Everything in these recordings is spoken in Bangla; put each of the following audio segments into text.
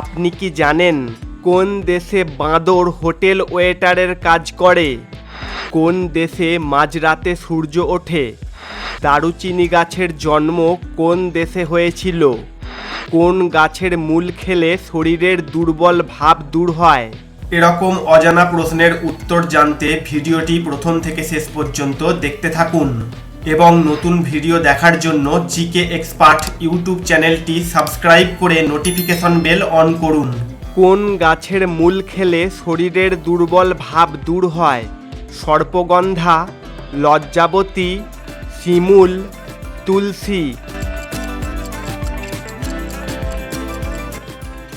আপনি কি জানেন কোন দেশে বাঁদর হোটেল ওয়েটারের কাজ করে? কোন দেশে মাঝরাতে সূর্য ওঠে? দারুচিনি গাছের জন্ম কোন দেশে হয়েছিল? কোন গাছের মূল খেলে শরীরের দুর্বল ভাব দূর হয়? এরকম অজানা প্রশ্নের উত্তর জানতে ভিডিওটি প্রথম থেকে শেষ পর্যন্ত দেখতে থাকুন। এবং নতুন ভিডিও দেখার জন্য জিকে এক্সপার্ট ইউটিউব চ্যানেলটি সাবস্ক্রাইব করে নোটিফিকেশন বেল অন করুন। কোন গাছের মূল খেলে শরীরের দুর্বল ভাব দূর হয়? সর্পগন্ধা, লজ্জাবতী, শিমুল, তুলসী।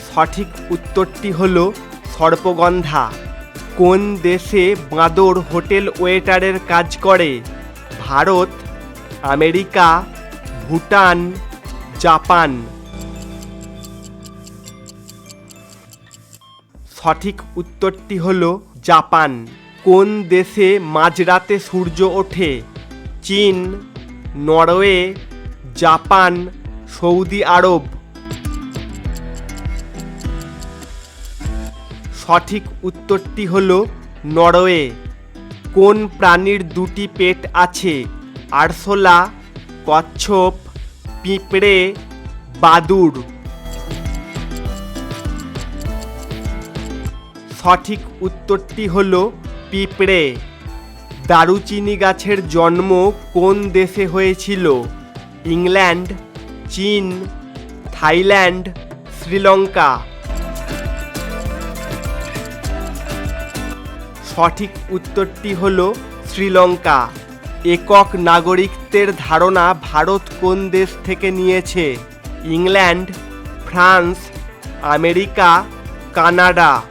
সঠিক উত্তরটি হল সর্পগন্ধা। কোন দেশে বাঁদর হোটেল ওয়েটারের কাজ করে? Bharat, America, Bhutan, Japan. সঠিক উত্তরটি হল জাপান। কোন দেশে মাঝরাতে সূর্য ওঠে? চীন, নরওয়ে, জাপান, সৌদি আরব। সঠিক উত্তরটি হল নরওয়ে। কোন প্রাণীর দুটি পেট আছে? আরশোলা, কচ্ছপ, পিঁপড়ে, বাদুড়। সঠিক উত্তরটি হল পিঁপড়ে। দারুচিনি গাছের জন্ম কোন দেশে হয়েছিল? ইংল্যান্ড, চীন, থাইল্যান্ড, শ্রীলঙ্কা। সঠিক উত্তরটি হল শ্রীলঙ্কা। একক নাগরিকত্বের ধারণা ভারত কোন দেশ থেকে নিয়েছে? England, France, America, Canada.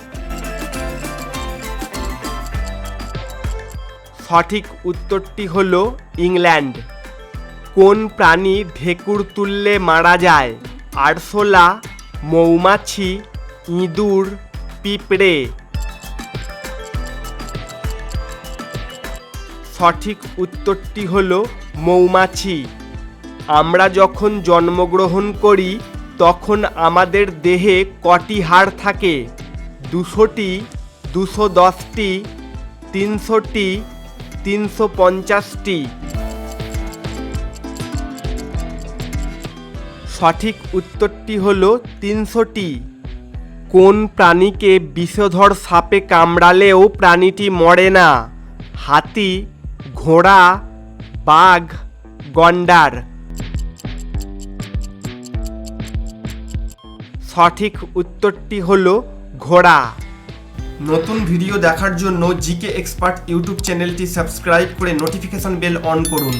সঠিক উত্তরটি হল ইংল্যান্ড। কোন প্রাণী ঢেকুর তুললে মারা যায়? আরশোলা, মৌমাছি, ইঁদুর, পিঁপড়ে। সঠিক উত্তরটি হল মৌমাছি। আমরা যখন জন্মগ্রহণ করি, তখন আমাদের দেহে কটি হাড় থাকে? দুশোটি দুশো দশটি তিনশোটি তিনশো পঞ্চাশটি সঠিক উত্তরটি হল তিনশোটি। কোন প্রাণীকে বিষধর সাপে কামড়ালেও প্রাণীটি মরে না? হাতি ঘোড়া, বাঘ, গন্ডার। সঠিক উত্তরটি হলো ঘোড়া। নতুন ভিডিও দেখার জন্য জিকে এক্সপার্ট ইউটিউব চ্যানেলটি সাবস্ক্রাইব করে নোটিফিকেশন বেল অন করুন।